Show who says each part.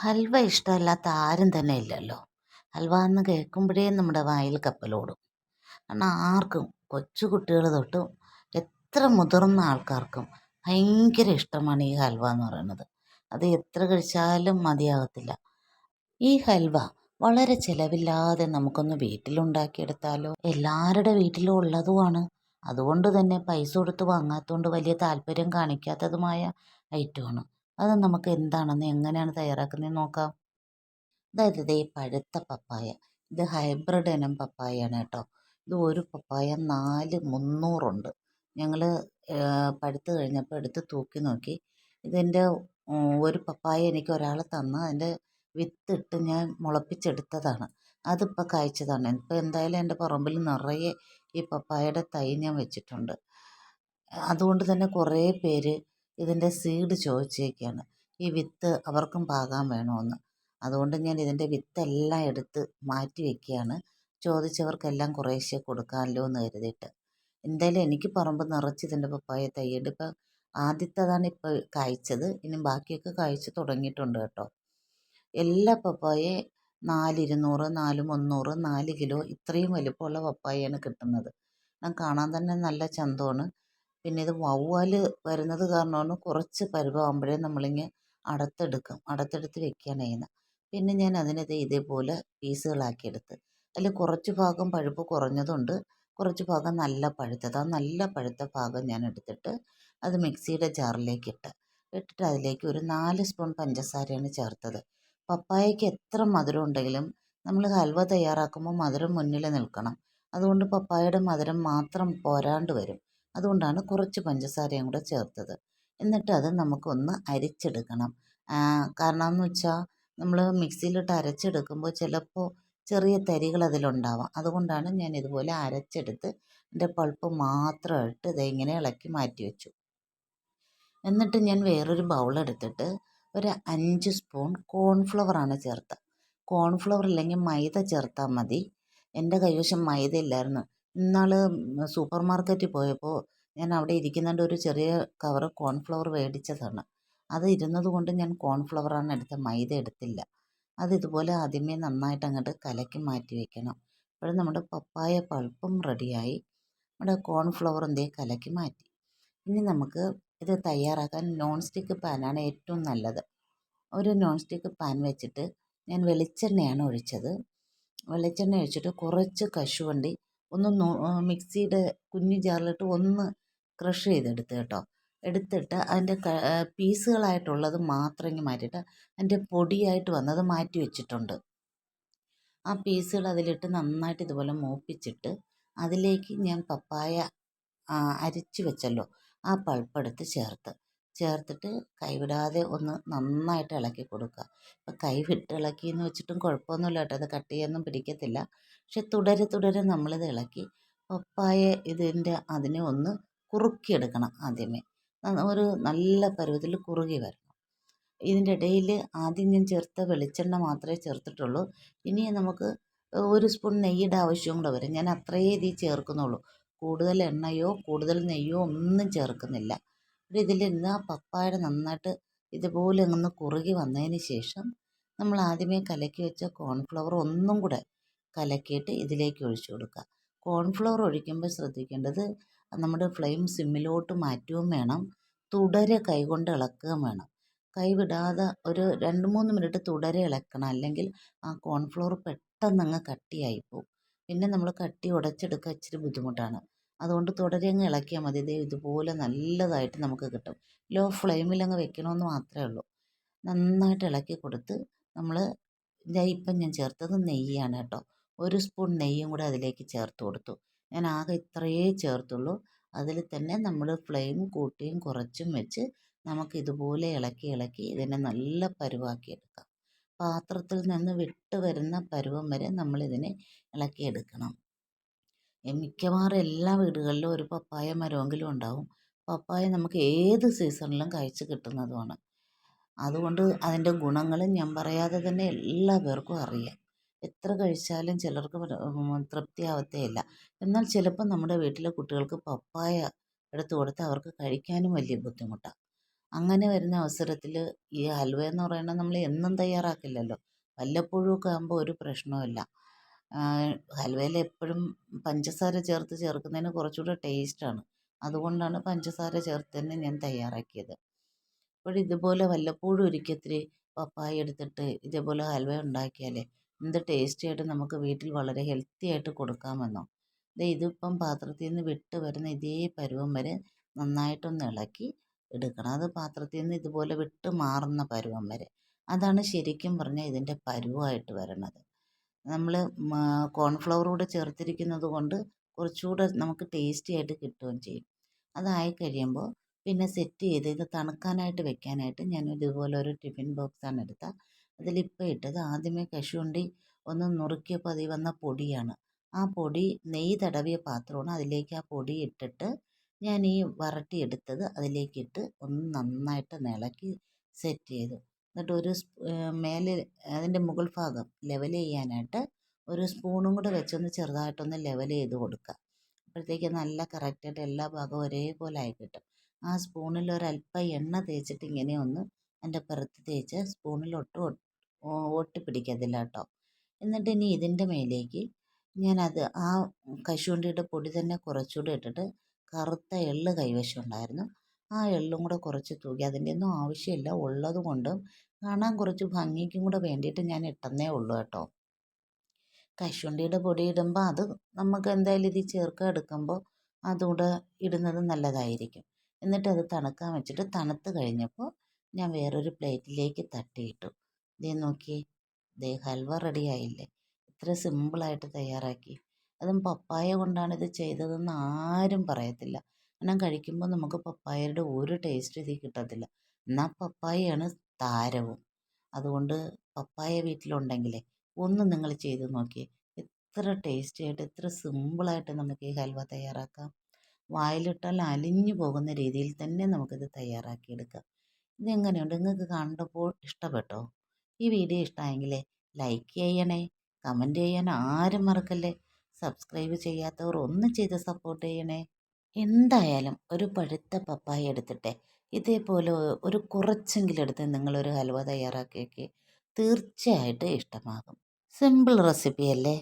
Speaker 1: ഹൽവ ഇഷ്ടമല്ലാത്ത ആരും തന്നെ ഇല്ലല്ലോ. ഹൽവ എന്ന് കേൾക്കുമ്പോഴേ നമ്മുടെ വായിൽ കപ്പലോടും കാരണം ആർക്കും കൊച്ചു കുട്ടികൾ തൊട്ട് എത്ര മുതിർന്ന ആൾക്കാർക്കും ഭയങ്കര ഇഷ്ടമാണ് ഈ ഹൽവ എന്ന് പറയുന്നത്. അത് എത്ര കഴിച്ചാലും മതിയാകത്തില്ല. ഈ ഹൽവ വളരെ ചിലവില്ലാതെ നമുക്കൊന്ന് വീട്ടിലുണ്ടാക്കിയെടുത്താലോ? എല്ലാവരുടെ വീട്ടിലും ഉള്ളതുമാണ്. അതുകൊണ്ട് തന്നെ പൈസ കൊടുത്ത് വാങ്ങാത്തതുകൊണ്ട് വലിയ താല്പര്യം കാണിക്കാത്തതുമായ ഐറ്റമാണ്. അത് നമുക്ക് എന്താണെന്ന് എങ്ങനെയാണ് തയ്യാറാക്കുന്നത് നോക്കാം. അതായത് ഇതേ പഴുത്ത പപ്പായ ഇത് ഹൈബ്രിഡ് ഇനം പപ്പായയാണ് കേട്ടോ. ഇത് ഒരു പപ്പായ നാല് മുന്നൂറുണ്ട്. ഞങ്ങൾ പഴുത്ത് കഴിഞ്ഞപ്പോൾ എടുത്ത് തൂക്കി നോക്കി. ഇതിന്റെ ഒരു പപ്പായ എനിക്ക് ഒരാൾ തന്ന അതിന്റെ വിത്തിട്ട് ഞാൻ മുളപ്പിച്ചെടുത്തതാണ്. അതിപ്പോൾ കായ്ച്ചതാണ്. ഇപ്പോൾ എന്തായാലും എന്റെ പറമ്പിൽ നിറയെ ഈ പപ്പായയുടെ തൈ ഞാൻ വെച്ചിട്ടുണ്ട്. അതുകൊണ്ട് തന്നെ കുറേ പേര് ഇതിന്റെ സീഡ് ചോദിച്ചേക്കാണ്. ഈ വിത്ത് അവർക്കും പാകാൻ വേണമെന്ന് അതുകൊണ്ട് ഞാൻ ഇതിന്റെ വിത്തെല്ലാം എടുത്ത് മാറ്റി വയ്ക്കുകയാണ് ചോദിച്ചവർക്കെല്ലാം കുറേശ്ശെ കൊടുക്കാമല്ലോ എന്ന് കരുതിയിട്ട്. എന്തായാലും എനിക്ക് പറമ്പ് നിറച്ച് ഇതിന്റെ പപ്പായ തൈയുണ്ട്. ഇപ്പം ആദ്യത്തേതാണ് ഇപ്പോൾ കായ്ച്ചത്. ഇനി ബാക്കിയൊക്കെ കായ്ച്ച് തുടങ്ങിയിട്ടുണ്ട് കേട്ടോ. എല്ലാ പപ്പായയും നാലിരുന്നൂറ് നാല് മുന്നൂറ് നാല് കിലോ ഇത്രയും വലിപ്പമുള്ള പപ്പായയാണ് കിട്ടുന്നത്. ഞാൻ കാണാൻ തന്നെ നല്ല ചന്തമാണ്. പിന്നെ ഇത് വവ്വാൽ വരുന്നത് കാരണമാണ് കുറച്ച് പരുവമാകുമ്പോഴേ നമ്മളിങ്ങനെ അടത്തെടുക്കും. അടത്തെടുത്ത് വെക്കുകയാണ് ചെയ്യുന്നത് പിന്നെ ഞാൻ അതിനെ ഇതേപോലെ പീസുകളാക്കിയെടുത്ത്. അതിൽ കുറച്ച് ഭാഗം പഴുപ്പ് കുറഞ്ഞതുണ്ട്. കുറച്ച് ഭാഗം നല്ല പഴുത്തത്. ആ നല്ല പഴുത്ത ഭാഗം ഞാൻ എടുത്തിട്ട് അത് മിക്സിയുടെ ജാറിലേക്ക് ഇട്ട് ഇട്ടിട്ട് അതിലേക്ക് ഒരു നാല് സ്പൂൺ പഞ്ചസാരയാണ് ചേർത്തത്. പപ്പായയ്ക്ക് എത്ര മധുരം ഉണ്ടെങ്കിലും നമ്മൾ ഹൽവ തയ്യാറാക്കുമ്പോൾ മധുരം മുന്നിൽ നിൽക്കണം. അതുകൊണ്ട് പപ്പായയുടെ മധുരം മാത്രം പോരാണ്ട് വരും. അതുകൊണ്ടാണ് കുറച്ച് പഞ്ചസാരയും കൂടെ ചേർത്തത്. എന്നിട്ട് അത് നമുക്കൊന്ന് അരിച്ചെടുക്കണം. കാരണം എന്ന് വെച്ചാൽ നമ്മൾ മിക്സിയിലിട്ട് അരച്ചെടുക്കുമ്പോൾ ചിലപ്പോൾ ചെറിയ തരികൾ അതിലുണ്ടാവാം. അതുകൊണ്ടാണ് ഞാൻ ഇതുപോലെ അരച്ചെടുത്ത് എന്റെ പൾപ്പ് മാത്രമായിട്ട് ഇതിങ്ങനെ ഇളക്കി മാറ്റി വെച്ചു. എന്നിട്ട് ഞാൻ വേറൊരു ബൗളെടുത്തിട്ട് ഒരു അഞ്ച് സ്പൂൺ കോൺഫ്ലവറാണ് ചേർത്തത്. കോൺഫ്ലവർ ഇല്ലെങ്കിൽ മൈദ ചേർത്താൽ മതി. എന്റെ കൈവശം മൈദ ഇല്ലായിരുന്നു. ഇന്നാൾ സൂപ്പർ മാർക്കറ്റിൽ പോയപ്പോൾ ഞാൻ അവിടെ ഇരിക്കുന്നതിന്റെ ഒരു ചെറിയ കവർ കോൺഫ്ലവർ മേടിച്ചതാണ് അത് ഇരുന്നത് കൊണ്ട് ഞാൻ കോൺഫ്ലവറാണ് എടുത്ത മൈദ എടുത്തില്ല. അത് ഇതുപോലെ ആദ്യമേ നന്നായിട്ട് അങ്ങോട്ട് കലക്കി മാറ്റി വയ്ക്കണം അപ്പോൾ നമ്മുടെ പപ്പായ പൾപ്പും റെഡിയായി. നമ്മുടെ കോൺഫ്ലവർ എന്തേ കലക്കി മാറ്റി. ഇനി നമുക്ക് ഇത് തയ്യാറാക്കാൻ നോൺ സ്റ്റിക്ക് പാനാണ് ഏറ്റവും നല്ലത്. ഒരു നോൺ സ്റ്റിക്ക് പാൻ വെച്ചിട്ട് ഞാൻ വെളിച്ചെണ്ണയാണ് ഒഴിച്ചത്. വെളിച്ചെണ്ണ ഒഴിച്ചിട്ട് കുറച്ച് കശുവണ്ടി ഒന്ന് മിക്സിയുടെ കുഞ്ഞു ജാറിലിട്ട് ഒന്ന് ക്രഷ് ചെയ്തെടുത്ത് കേട്ടോ. എടുത്തിട്ട് അതിന്റെ പീസുകളായിട്ടുള്ളത് മാത്രം ഇങ്ങ് മാറ്റിയിട്ട് അതിന്റെ പൊടിയായിട്ട് വന്നത് മാറ്റി വെച്ചിട്ടുണ്ട്. ആ പീസുകൾ അതിലിട്ട് നന്നായിട്ട് ഇതുപോലെ മൂപ്പിച്ചിട്ട് അതിലേക്ക് ഞാൻ പപ്പായ അരിച്ച് വെച്ചല്ലോ. ആ പൾപ്പെടുത്ത് ചേർത്ത്. ചേർത്തിട്ട് കൈവിടാതെ ഒന്ന് നന്നായിട്ട് ഇളക്കി കൊടുക്കുക. ഇപ്പം കൈവിട്ട് ഇളക്കി എന്ന് വെച്ചിട്ടും കുഴപ്പമൊന്നുമില്ല കേട്ടോ. അത് കട്ട് ചെയ്യാനൊന്നും പിടിക്കത്തില്ല. പക്ഷെ തുടരെ തുടരെ നമ്മളിത് ഇളക്കി പപ്പായ ഇതിന്റെ അതിനെ ഒന്ന് കുറുക്കിയെടുക്കണം ആദ്യമേ. ഒരു നല്ല പരുവത്തിൽ കുറുകി വരണം. ഇതിന്റെ ഇടയിൽ ആദ്യം ഞാൻ ചേർത്ത വെളിച്ചെണ്ണ മാത്രമേ ചേർത്തിട്ടുള്ളൂ. ഇനി നമുക്ക് ഒരു സ്പൂൺ നെയ്യുടെ ആവശ്യവും കൂടെ വരും. ഞാൻ അത്രയേ ഇതിൽ ചേർക്കുന്നുള്ളൂ. കൂടുതൽ എണ്ണയോ കൂടുതൽ നെയ്യോ ഒന്നും ചേർക്കുന്നില്ല. ഇതിൽ ഇതിലിരുന്ന് ആ പപ്പായ നന്നായിട്ട് ഇതുപോലെ ഒന്ന് കുറുകി വന്നതിന് ശേഷം നമ്മൾ ആദ്യമേ കലക്കി വെച്ച കോൺഫ്ലവർ ഒന്നും കൂടെ കലക്കിയിട്ട് ഇതിലേക്ക് ഒഴിച്ചു കൊടുക്കുക. കോൺഫ്ലവർ ഒഴിക്കുമ്പോൾ ശ്രദ്ധിക്കേണ്ടത് നമ്മുടെ ഫ്ലെയിം സിമ്മിലോട്ട് മാറ്റുകയും വേണം. തുടരെ കൈകൊണ്ട് ഇളക്കുകയും വേണം. കൈവിടാതെ ഒരു രണ്ട് മൂന്ന് മിനിറ്റ് തുടരെ ഇളക്കണം. അല്ലെങ്കിൽ ആ കോൺഫ്ലവർ പെട്ടെന്ന് അങ്ങ് കട്ടിയായി പോകും പിന്നെ നമ്മൾ കട്ടി ഉടച്ചെടുക്കാൻ ഇച്ചിരി ബുദ്ധിമുട്ടാണ്. അതുകൊണ്ട് തുടരെ അങ്ങ് ഇളക്കിയാൽ മതി. ദേ ഇതുപോലെ നല്ലതായിട്ട് നമുക്ക് കിട്ടും. ലോ ഫ്ലെയിമിൽ അങ്ങ് വെക്കണമെന്ന് മാത്രമേ ഉള്ളൂ. നന്നായിട്ട് ഇളക്കി കൊടുത്ത് നമ്മൾ ഇപ്പം ഞാൻ ചേർത്തത് നെയ്യാണ് കേട്ടോ. ഒരു സ്പൂൺ നെയ്യും കൂടെ അതിലേക്ക് ചേർത്ത് കൊടുത്തു. ഞാൻ ആകെ ഇത്രയേ ചേർത്തുള്ളൂ. അതിൽ തന്നെ നമ്മൾ ഫ്ലെയിം കൂട്ടിയും കുറച്ചും വെച്ച് നമുക്ക് ഇതുപോലെ ഇളക്കി ഇളക്കി ഇതിനെ നല്ല പരുവാക്കിയെടുക്കാം പാത്രത്തിൽ നിന്ന് വിട്ട് വരുന്ന പരുവം വരെ നമ്മളിതിനെ ഇളക്കിയെടുക്കണം. മിക്കവാറും എല്ലാ വീടുകളിലും ഒരു പപ്പായ മരമെങ്കിലും ഉണ്ടാവും. പപ്പായ നമുക്ക് ഏത് സീസണിലും കഴിച്ച് കിട്ടുന്നതുമാണ്. അതുകൊണ്ട് അതിന്റെ ഗുണങ്ങൾ ഞാൻ പറയാതെ തന്നെ എല്ലാ പേർക്കും അറിയാം. എത്ര കഴിച്ചാലും ചിലർക്ക് തൃപ്തിയാവത്തേയില്ല. എന്നാൽ ചിലപ്പോൾ നമ്മുടെ വീട്ടിലെ കുട്ടികൾക്ക് പപ്പായ എടുത്തു കൊടുത്ത് അവർക്ക് കഴിക്കാനും വലിയ ബുദ്ധിമുട്ടാണ് അങ്ങനെ വരുന്ന അവസരത്തിൽ ഈ ഹൽവ എന്ന് പറയുന്നത് നമ്മൾ എന്നും തയ്യാറാക്കില്ലല്ലോ. വല്ലപ്പോഴും ഒക്കെ ആകുമ്പോൾ ഒരു പ്രശ്നവുമില്ല. ഹൽവയിൽ എപ്പോഴും പഞ്ചസാര ചേർത്ത് ചേർക്കുന്നതിന് കുറച്ചുകൂടെ ടേസ്റ്റാണ് അതുകൊണ്ടാണ് പഞ്ചസാര ചേർത്ത് തന്നെ ഞാൻ തയ്യാറാക്കിയത്. അപ്പോൾ ഇതുപോലെ വല്ലപ്പോഴും ഒരിക്കൽ ഇത്തിരി പപ്പായ എടുത്തിട്ട് ഇതേപോലെ ഹൽവ ഉണ്ടാക്കിയാലേ എന്ത് ടേസ്റ്റി ആയിട്ട് നമുക്ക് വീട്ടിൽ വളരെ ഹെൽത്തി ആയിട്ട് കൊടുക്കാമെന്നോ. ദേ ഇതിപ്പം പാത്രത്തിൽ നിന്ന് വിട്ട് വരുന്ന ഇതേ പരുവം വരെ നന്നായിട്ടൊന്ന് ഇളക്കി എടുക്കണം. അത് പാത്രത്തിൽ നിന്ന് ഇതുപോലെ വിട്ട് മാറുന്ന പരുവം വരെ. അതാണ് ശരിക്കും പറഞ്ഞാൽ ഇതിന്റെ പരുവമായിട്ട് വരണത്. നമ്മൾ കോൺഫ്ലവർ കൂടെ ചേർത്തിരിക്കുന്നത് കൊണ്ട് കുറച്ചുകൂടെ നമുക്ക് ടേസ്റ്റി ആയിട്ട് കിട്ടുകയും ചെയ്യും. അതായി കഴിയുമ്പോൾ പിന്നെ സെറ്റ് ചെയ്ത് ഇത് തണുക്കാനായിട്ട് വെക്കാനായിട്ട് ഞാൻ ഇതുപോലെ ഒരു ടിഫിൻ ബോക്സാണ് എടുത്തത് അതിലിപ്പോൾ ഇട്ടത് ആദ്യമേ കശുവണ്ടി ഒന്ന് നുറുക്കിയപ്പോൾ അതിൽ വന്ന പൊടിയാണ്. ആ പൊടി നെയ്യ് തടവിയ പാത്രമാണ്. അതിലേക്ക് ആ പൊടി ഇട്ടിട്ട് ഞാൻ ഈ വരട്ടിയെടുത്തത് അതിലേക്കിട്ട് ഒന്ന് നന്നായിട്ട് ഇളക്കി സെറ്റ് ചെയ്തു. എന്നിട്ട് ഒരു മേലെ അതിന്റെ മുകൾ ഭാഗം ലെവൽ ചെയ്യാനായിട്ട് ഒരു സ്പൂണും കൂടെ വെച്ചൊന്ന് ചെറുതായിട്ടൊന്ന് ലെവൽ ചെയ്ത് കൊടുക്കുക. അപ്പോഴത്തേക്ക് നല്ല കറക്റ്റായിട്ട് എല്ലാ ഭാഗവും ഒരേപോലെ ആയി കിട്ടും. ആ സ്പൂണിൽ ഒരല്പം എണ്ണ തേച്ചിട്ട് ഇങ്ങനെ ഒന്ന് അതിന്റെ പുറത്ത് തേച്ച് സ്പൂണിൽ ഒട്ടും ഒട്ടിപ്പിടിക്കത്തില്ല കേട്ടോ. എന്നിട്ട് ഇനി ഇതിന്റെ മേലേക്ക് ഞാനത് ആ കശുവണ്ടിയുടെ പൊടി തന്നെ കുറച്ചുകൂടി ഇട്ടിട്ട് കറുത്ത എള്ള് കൈവശം ഉണ്ടായിരുന്നു. ആ എള്ളും കൂടെ കുറച്ച് തൂക്കി അതിന്റെ ഒന്നും ആവശ്യമില്ല. ഉള്ളത് കൊണ്ടും കാണാൻ കുറച്ച് ഭംഗിക്കും കൂടെ വേണ്ടിയിട്ട് ഞാൻ ഇട്ടെന്നേ ഉള്ളൂ കേട്ടോ. കശുവണ്ടിയുടെ പൊടി ഇടുമ്പോൾ അത് നമുക്ക് എന്തായാലും ഇത് ചേർക്കാൻ എടുക്കുമ്പോൾ അതുകൂടെ ഇടുന്നത് നല്ലതായിരിക്കും. എന്നിട്ട് അത് തണുക്കാൻ വെച്ചിട്ട് തണുത്ത് കഴിഞ്ഞപ്പോൾ ഞാൻ വേറൊരു പ്ലേറ്റിലേക്ക് തട്ടിയിട്ടു. ദേ നോക്കി ദേ ഹൽവ റെഡി ആയില്ലേ? ഇത്ര സിമ്പിളായിട്ട് തയ്യാറാക്കി. അതും പപ്പായ കൊണ്ടാണ് ഇത് ചെയ്തതെന്ന് ആരും പറയത്തില്ല. കാരണം കഴിക്കുമ്പോൾ നമുക്ക് പപ്പായയുടെ ഒരു ടേസ്റ്റ് ഇതിൽ കിട്ടത്തില്ല. എന്നാൽ പപ്പായയാണ് താരവും. അതുകൊണ്ട് പപ്പായ വീട്ടിലുണ്ടെങ്കിലേ ഒന്ന് നിങ്ങൾ ചെയ്ത് നോക്കിയേ. എത്ര ടേസ്റ്റി ആയിട്ട് എത്ര സിമ്പിളായിട്ട് നമുക്ക് ഈ ഹൽവ തയ്യാറാക്കാം. വായിലിട്ടാൽ അലിഞ്ഞു പോകുന്ന രീതിയിൽ തന്നെ നമുക്കിത് തയ്യാറാക്കിയെടുക്കാം. ഇതെങ്ങനെയുണ്ട് നിങ്ങൾക്ക് കണ്ടപ്പോൾ ഇഷ്ടപ്പെട്ടോ? ഈ വീഡിയോ ഇഷ്ടമായെങ്കിൽ ലൈക്ക് ചെയ്യണേ കമന്റ് ചെയ്യാൻ ആരും മറക്കല്ലേ. സബ്സ്ക്രൈബ് ചെയ്യാത്തവർ ഒന്ന് ചെയ്ത് സപ്പോർട്ട് ചെയ്യണേ. എന്തായാലും ഒരു പഴുത്ത പപ്പായ എടുത്തിട്ടെ ഇതേപോലെ ഒരു കുറച്ചെങ്കിലും എടുത്ത് നിങ്ങളൊരു ഹൽവ തയ്യാറാക്കിയൊക്കെ തീർച്ചയായിട്ടും ഇഷ്ടമാകും. സിമ്പിൾ റെസിപ്പി അല്ലേ